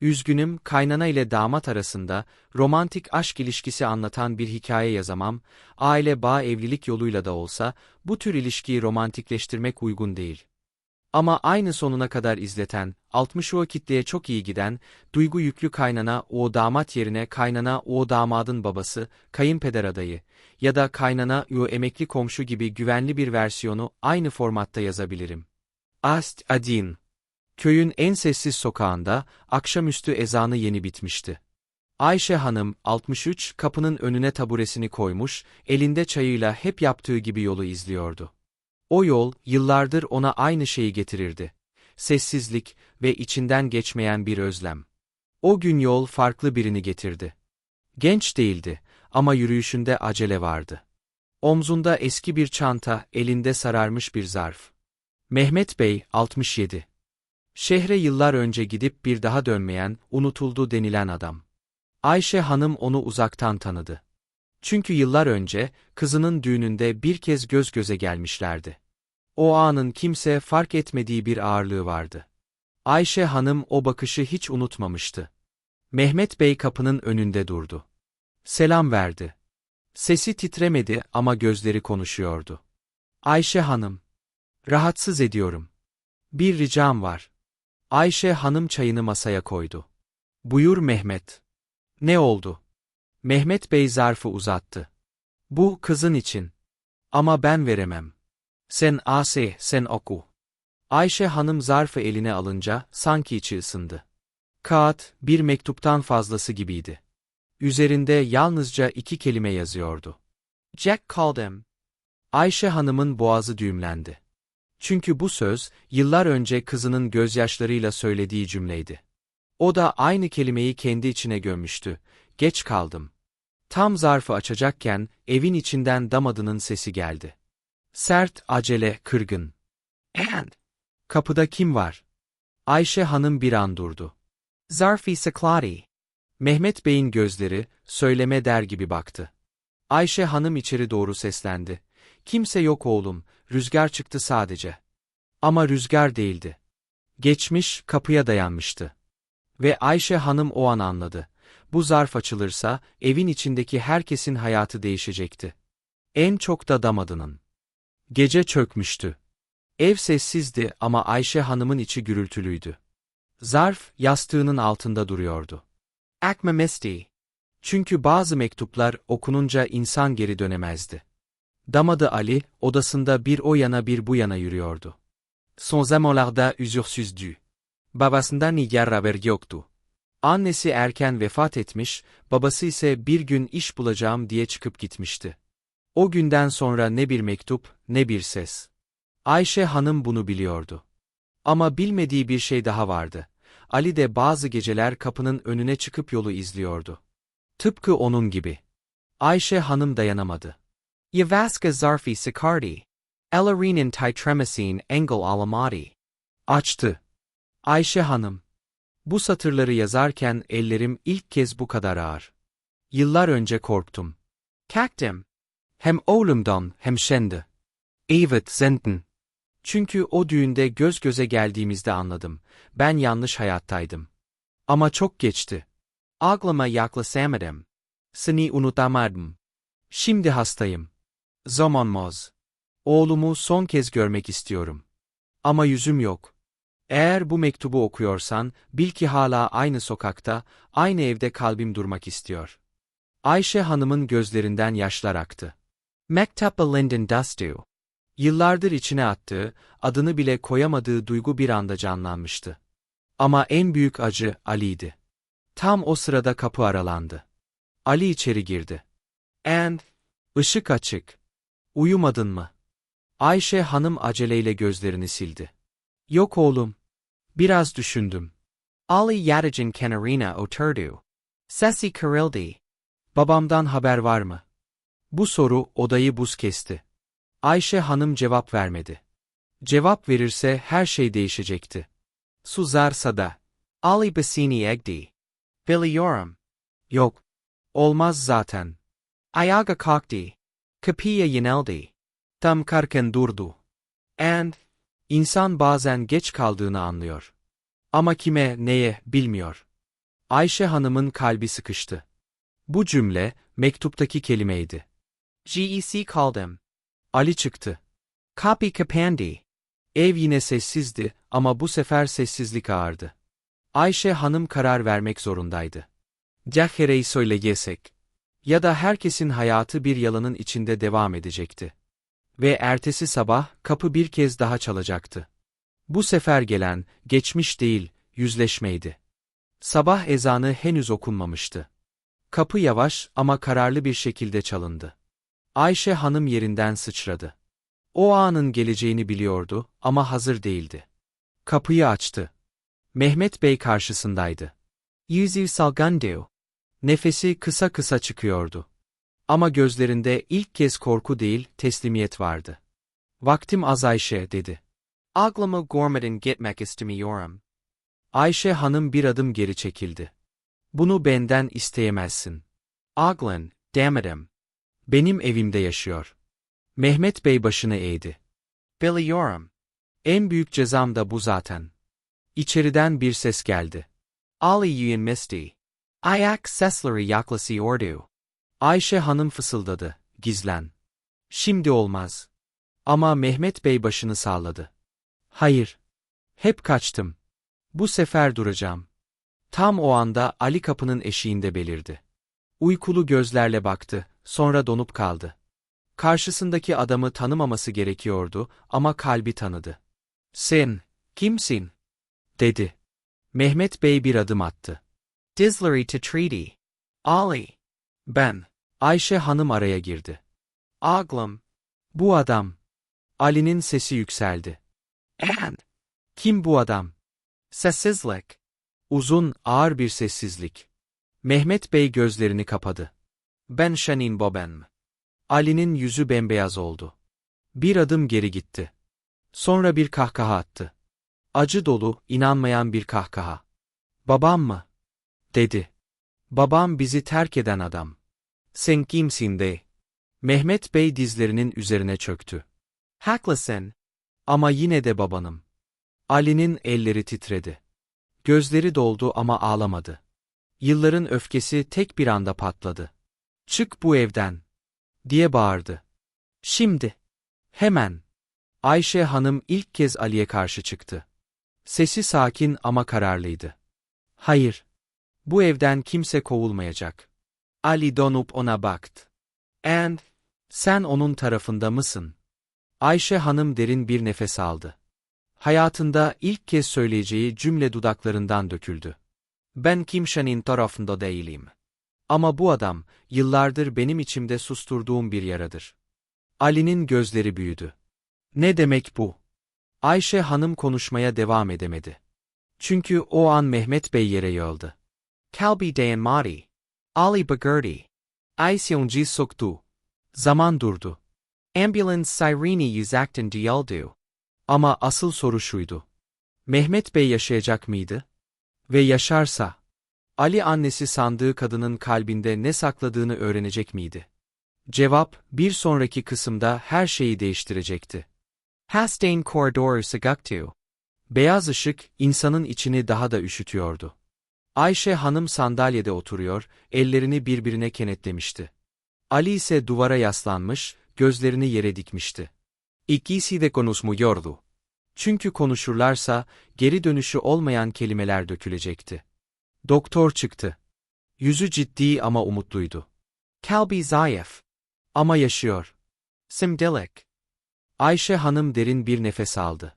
Üzgünüm, kaynana ile damat arasında romantik aşk ilişkisi anlatan bir hikaye yazamam, aile bağ evlilik yoluyla da olsa bu tür ilişkiyi romantikleştirmek uygun değil. Ama aynı sonuna kadar izleten, 60 o kitleye çok iyi giden, duygu yüklü kaynana o damat yerine kaynana o damadın babası, kayınpeder adayı ya da kaynana o emekli komşu gibi güvenli bir versiyonu aynı formatta yazabilirim. Ast Adin Köyün en sessiz sokağında, akşamüstü ezanı yeni bitmişti. Ayşe Hanım, 63, kapının önüne taburesini koymuş, elinde çayıyla hep yaptığı gibi yolu izliyordu. O yol, yıllardır ona aynı şeyi getirirdi. Sessizlik ve içinden geçmeyen bir özlem. O gün yol farklı birini getirdi. Genç değildi ama yürüyüşünde acele vardı. Omzunda eski bir çanta, elinde sararmış bir zarf. Mehmet Bey, 67. Şehre yıllar önce gidip bir daha dönmeyen, unutuldu denilen adam. Ayşe Hanım onu uzaktan tanıdı. Çünkü yıllar önce, kızının düğününde bir kez göz göze gelmişlerdi. O anın kimse fark etmediği bir ağırlığı vardı. Ayşe Hanım o bakışı hiç unutmamıştı. Mehmet Bey kapının önünde durdu. Selam verdi. Sesi titremedi ama gözleri konuşuyordu. Ayşe Hanım. Rahatsız ediyorum. Bir ricam var. Ayşe Hanım çayını masaya koydu. Buyur Mehmet. Ne oldu? Mehmet Bey zarfı uzattı. Bu kızın için. Ama ben veremem. Sen ase, sen oku. Ayşe Hanım zarfı eline alınca sanki içi ısındı. Kağıt, bir mektuptan fazlası gibiydi. Üzerinde yalnızca iki kelime yazıyordu. Jack called him. Ayşe Hanım'ın boğazı düğümlendi. Çünkü bu söz, yıllar önce kızının gözyaşlarıyla söylediği cümleydi. O da aynı kelimeyi kendi içine gömmüştü. Geç kaldım. Tam zarfı açacakken, evin içinden damadının sesi geldi. Sert, acele, kırgın. And. Kapıda kim var? Ayşe Hanım bir an durdu. Zarfi Sakladi. Mehmet Bey'in gözleri, söyleme der gibi baktı. Ayşe Hanım içeri doğru seslendi. Kimse yok oğlum, rüzgar çıktı sadece. Ama rüzgar değildi. Geçmiş, kapıya dayanmıştı. Ve Ayşe Hanım o an anladı. Bu zarf açılırsa, evin içindeki herkesin hayatı değişecekti. En çok da damadının. Gece çökmüştü. Ev sessizdi ama Ayşe Hanım'ın içi gürültülüydü. Zarf, yastığının altında duruyordu. Akme Mesti. Çünkü bazı mektuplar okununca insan geri dönemezdi. Damadı Ali, odasında bir o yana bir bu yana yürüyordu. Son zamanlarda üzürsüzdü. Babasından nigar haber yoktu. Annesi erken vefat etmiş, babası ise bir gün iş bulacağım diye çıkıp gitmişti. O günden sonra ne bir mektup, ne bir ses. Ayşe Hanım bunu biliyordu. Ama bilmediği bir şey daha vardı. Ali de bazı geceler kapının önüne çıkıp yolu izliyordu. Tıpkı onun gibi. Ayşe Hanım dayanamadı. Yavaska zarfi sikardi. Elarinin titremesin engel alamadi. Açtı. Ayşe Hanım. Bu satırları yazarken ellerim ilk kez bu kadar ağır. Yıllar önce korktum. Kalktım. Hem oğlumdan hem şimdi. Evet senden. Çünkü o düğünde göz göze geldiğimizde anladım. Ben yanlış hayattaydım. Ama çok geçti. Aklıma yaklaşamadım. Seni unutamadım. Şimdi hastayım. Zamanmaz. Oğlumu son kez görmek istiyorum. Ama yüzüm yok. Eğer bu mektubu okuyorsan, bil ki hala aynı sokakta, aynı evde kalbim durmak istiyor. Ayşe Hanım'ın gözlerinden yaşlar aktı. Mektaba Linden Dustu. Yıllardır içine attığı, adını bile koyamadığı duygu bir anda canlanmıştı. Ama en büyük acı Ali'ydi. Tam o sırada kapı aralandı. Ali içeri girdi. And, ışık açık. Uyumadın mı? Ayşe hanım aceleyle gözlerini sildi. Yok oğlum. Biraz düşündüm. Ali Yadicin Kenarina oturdu. Sesi kırıldı. Babamdan haber var mı? Bu soru odayı buz kesti. Ayşe hanım cevap vermedi. Cevap verirse her şey değişecekti. Suzarsa da. Ali Basini Egdi. Biliyorum. Yok. Olmaz zaten. Ayaga kalktı. Kapıya yöneldi. Tam karken durdu. And, insan bazen geç kaldığını anlıyor. Ama kime, neye, bilmiyor. Ayşe Hanım'ın kalbi sıkıştı. Bu cümle, mektuptaki kelimeydi. GEC called him. Ali çıktı. Copy kapandi. Ev yine sessizdi ama bu sefer sessizlik ağırdı. Ayşe Hanım karar vermek zorundaydı. Cahre'yi söyleyesek. Ya da herkesin hayatı bir yalanın içinde devam edecekti. Ve ertesi sabah kapı bir kez daha çalacaktı. Bu sefer gelen, geçmiş değil, yüzleşmeydi. Sabah ezanı henüz okunmamıştı. Kapı yavaş ama kararlı bir şekilde çalındı. Ayşe Hanım yerinden sıçradı. O anın geleceğini biliyordu ama hazır değildi. Kapıyı açtı. Mehmet Bey karşısındaydı. Yüzü salgandu. Nefesi kısa kısa çıkıyordu. Ama gözlerinde ilk kez korku değil, teslimiyet vardı. Vaktim az Ayşe, dedi. Aglama gormadan gitmek istemiyorum. Ayşe Hanım bir adım geri çekildi. Bunu benden isteyemezsin. Aglan, demedim. Benim evimde yaşıyor. Mehmet Bey başını eğdi. Biliyorum. En büyük cezam da bu zaten. İçeriden bir ses geldi. Ali Yuyin Misti. Ayak sesleri yaklaşıyordu. Ayşe Hanım fısıldadı. Gizlen. Şimdi olmaz. Ama Mehmet Bey başını salladı. Hayır. Hep kaçtım. Bu sefer duracağım. Tam o anda Ali kapının eşiğinde belirdi. Uykulu gözlerle baktı, sonra donup kaldı. Karşısındaki adamı tanımaması gerekiyordu ama kalbi tanıdı. Sen, kimsin? dedi. Mehmet Bey bir adım attı. Dizlery to treaty. Ali. Ben. Ayşe Hanım araya girdi. Aglım. Bu adam. Ali'nin sesi yükseldi. And. Kim bu adam? Sessizlik. Uzun, ağır bir sessizlik. Mehmet Bey gözlerini kapadı. Ben Şanin Boben. Ali'nin yüzü bembeyaz oldu. Bir adım geri gitti. Sonra bir kahkaha attı. Acı dolu, inanmayan bir kahkaha. Babam mı? Dedi. Babam bizi terk eden adam. Sen kimsin de? Mehmet Bey dizlerinin üzerine çöktü. Haklısın. Ama yine de babanım. Ali'nin elleri titredi. Gözleri doldu ama ağlamadı. Yılların öfkesi tek bir anda patladı. Çık bu evden diye bağırdı. Şimdi. Hemen. Ayşe Hanım ilk kez Ali'ye karşı çıktı. Sesi sakin ama kararlıydı. Hayır. Bu evden kimse kovulmayacak. Ali donup ona baktı. And, sen onun tarafında mısın? Ayşe Hanım derin bir nefes aldı. Hayatında ilk kez söyleyeceği cümle dudaklarından döküldü. Ben kimsenin tarafında değilim. Ama bu adam, yıllardır benim içimde susturduğum bir yaradır. Ali'nin gözleri büyüdü. Ne demek bu? Ayşe Hanım konuşmaya devam edemedi. Çünkü o an Mehmet Bey yere yığıldı. Kalbi dayanmadı. Ali bagırdı. Aysyonji soktu. Zaman durdu. Ambulans sireni yüzaktan diyaldu. Ama asıl soru şuydu. Mehmet Bey yaşayacak mıydı? Ve yaşarsa, Ali annesi sandığı kadının kalbinde ne sakladığını öğrenecek miydi? Cevap, bir sonraki kısımda her şeyi değiştirecekti. Hastane koridoru sıcaktu. Beyaz ışık, insanın içini daha da üşütüyordu. Ayşe hanım sandalyede oturuyor, ellerini birbirine kenetlemişti. Ali ise duvara yaslanmış, gözlerini yere dikmişti. İkisi de konuşmuyordu. Çünkü konuşurlarsa, geri dönüşü olmayan kelimeler dökülecekti. Doktor çıktı. Yüzü ciddi ama umutluydu. Kalbi zayıf. Ama yaşıyor. Simdilik. Ayşe hanım derin bir nefes aldı.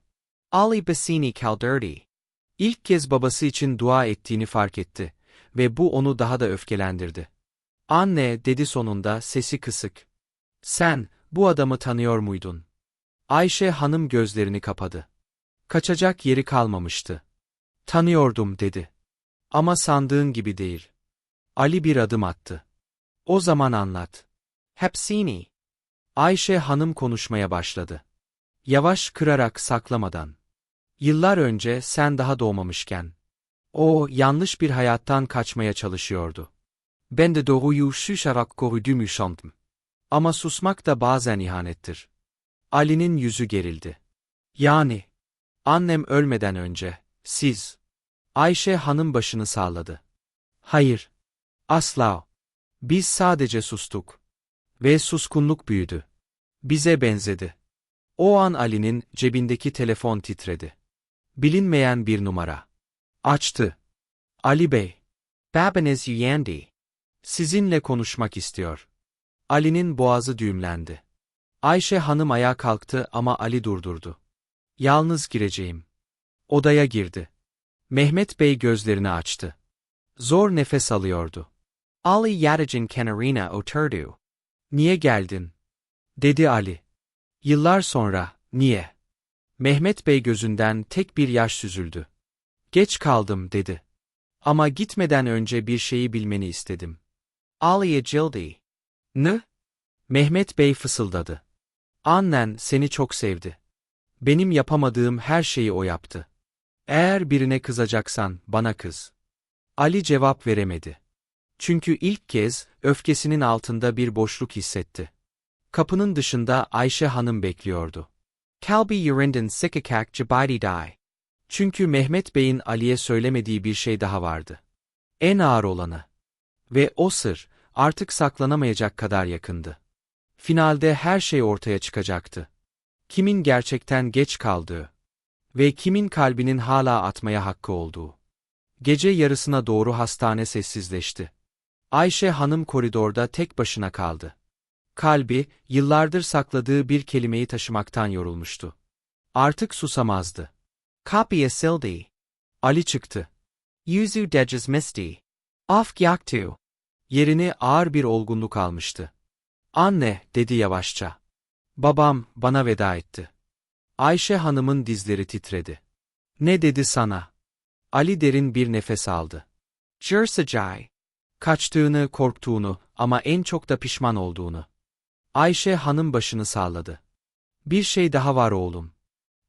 Ali Bassini kaldırdı. İlk kez babası için dua ettiğini fark etti ve bu onu daha da öfkelendirdi. Anne, dedi sonunda sesi kısık. Sen, bu adamı tanıyor muydun? Ayşe hanım gözlerini kapadı. Kaçacak yeri kalmamıştı. Tanıyordum, dedi. Ama sandığın gibi değil. Ali bir adım attı. O zaman anlat. Hepsini. Ayşe hanım konuşmaya başladı. Yavaş kırarak saklamadan. Yıllar önce sen daha doğmamışken. O, yanlış bir hayattan kaçmaya çalışıyordu. Ben de doğruyu şuşarak korudum şandım. Ama susmak da bazen ihanettir. Ali'nin yüzü gerildi. Yani, annem ölmeden önce, siz. Ayşe hanım başını sağladı. Hayır. Asla. Biz sadece sustuk. Ve suskunluk büyüdü. Bize benzedi. O an Ali'nin cebindeki telefon titredi. Bilinmeyen bir numara. Açtı. Ali Bey. Babanız yendi. Sizinle konuşmak istiyor. Ali'nin boğazı düğümlendi. Ayşe hanım ayağa kalktı ama Ali durdurdu. Yalnız gireceğim. Odaya girdi. Mehmet Bey gözlerini açtı. Zor nefes alıyordu. Ali Yadicin kenarına oturdu. Niye geldin? Dedi Ali. Yıllar sonra, niye? Mehmet Bey gözünden tek bir yaş süzüldü. Geç kaldım, dedi. Ama gitmeden önce bir şeyi bilmeni istedim. Aliye cildi. Ne? Mehmet Bey fısıldadı. Annen seni çok sevdi. Benim yapamadığım her şeyi o yaptı. Eğer birine kızacaksan bana kız. Ali cevap veremedi. Çünkü ilk kez öfkesinin altında bir boşluk hissetti. Kapının dışında Ayşe Hanım bekliyordu. Kalbi yerinden sikikak cibaydi die. Çünkü Mehmet Bey'in Ali'ye söylemediği bir şey daha vardı. En ağır olanı. Ve o sır, artık saklanamayacak kadar yakındı. Finalde her şey ortaya çıkacaktı. Kimin gerçekten geç kaldığı ve kimin kalbinin hala atmaya hakkı olduğu. Gece yarısına doğru hastane sessizleşti. Ayşe hanım koridorda tek başına kaldı. Kalbi, yıllardır sakladığı bir kelimeyi taşımaktan yorulmuştu. Artık susamazdı. Kapıya sildi. Ali çıktı. Yüzü deces misti. Af yaktu. Yerini ağır bir olgunluk almıştı. Anne, dedi yavaşça. Babam, bana veda etti. Ayşe hanımın dizleri titredi. Ne dedi sana? Ali derin bir nefes aldı. Jersacay. Kaçtığını, korktuğunu ama en çok da pişman olduğunu. Ayşe hanım başını salladı. Bir şey daha var oğlum.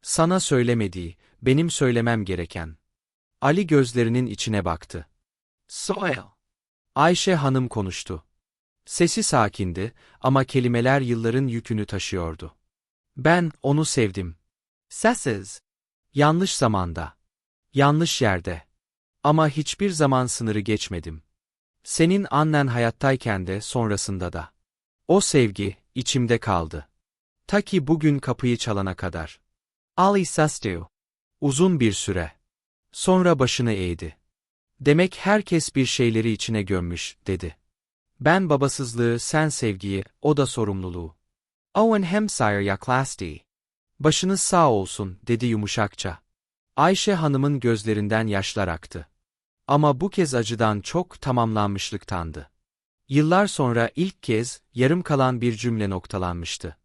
Sana söylemediği, benim söylemem gereken. Ali gözlerinin içine baktı. Soil. Ayşe hanım konuştu. Sesi sakindi ama kelimeler yılların yükünü taşıyordu. Ben onu sevdim. Sessiz. Yanlış zamanda. Yanlış yerde. Ama hiçbir zaman sınırı geçmedim. Senin annen hayattayken de sonrasında da. O sevgi, içimde kaldı. Ta ki bugün kapıyı çalana kadar. Ali Sastu. Uzun bir süre. Sonra başını eğdi. Demek herkes bir şeyleri içine gömmüş, dedi. Ben babasızlığı, sen sevgiyi, o da sorumluluğu. Owen Hemsire yaklaştı. Başınız sağ olsun, dedi yumuşakça. Ayşe hanımın gözlerinden yaşlar aktı. Ama bu kez acıdan çok tamamlanmışlıktandı. Yıllar sonra ilk kez yarım kalan bir cümle noktalanmıştı.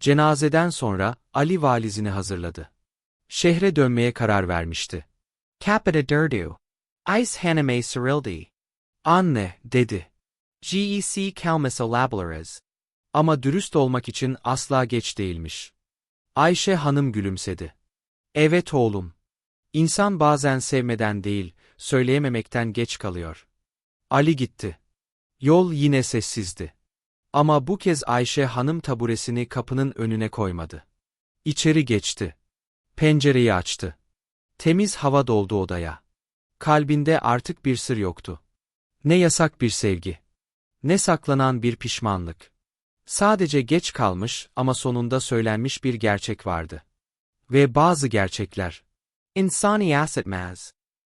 Cenazeden sonra Ali valizini hazırladı. Şehre dönmeye karar vermişti. Capita durdu. Ice hanime sırildi. Anne, dedi. GEC kalmas olabiliriz. Ama dürüst olmak için asla geç değilmiş. Ayşe hanım gülümsedi. Evet oğlum. İnsan bazen sevmeden değil, söyleyememekten geç kalıyor. Ali gitti. Yol yine sessizdi. Ama bu kez Ayşe hanım taburesini kapının önüne koymadı. İçeri geçti. Pencereyi açtı. Temiz hava doldu odaya. Kalbinde artık bir sır yoktu. Ne yasak bir sevgi. Ne saklanan bir pişmanlık. Sadece geç kalmış ama sonunda söylenmiş bir gerçek vardı. Ve bazı gerçekler. İnsani asitmaz.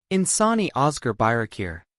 İnsani Oscar Bayrakir.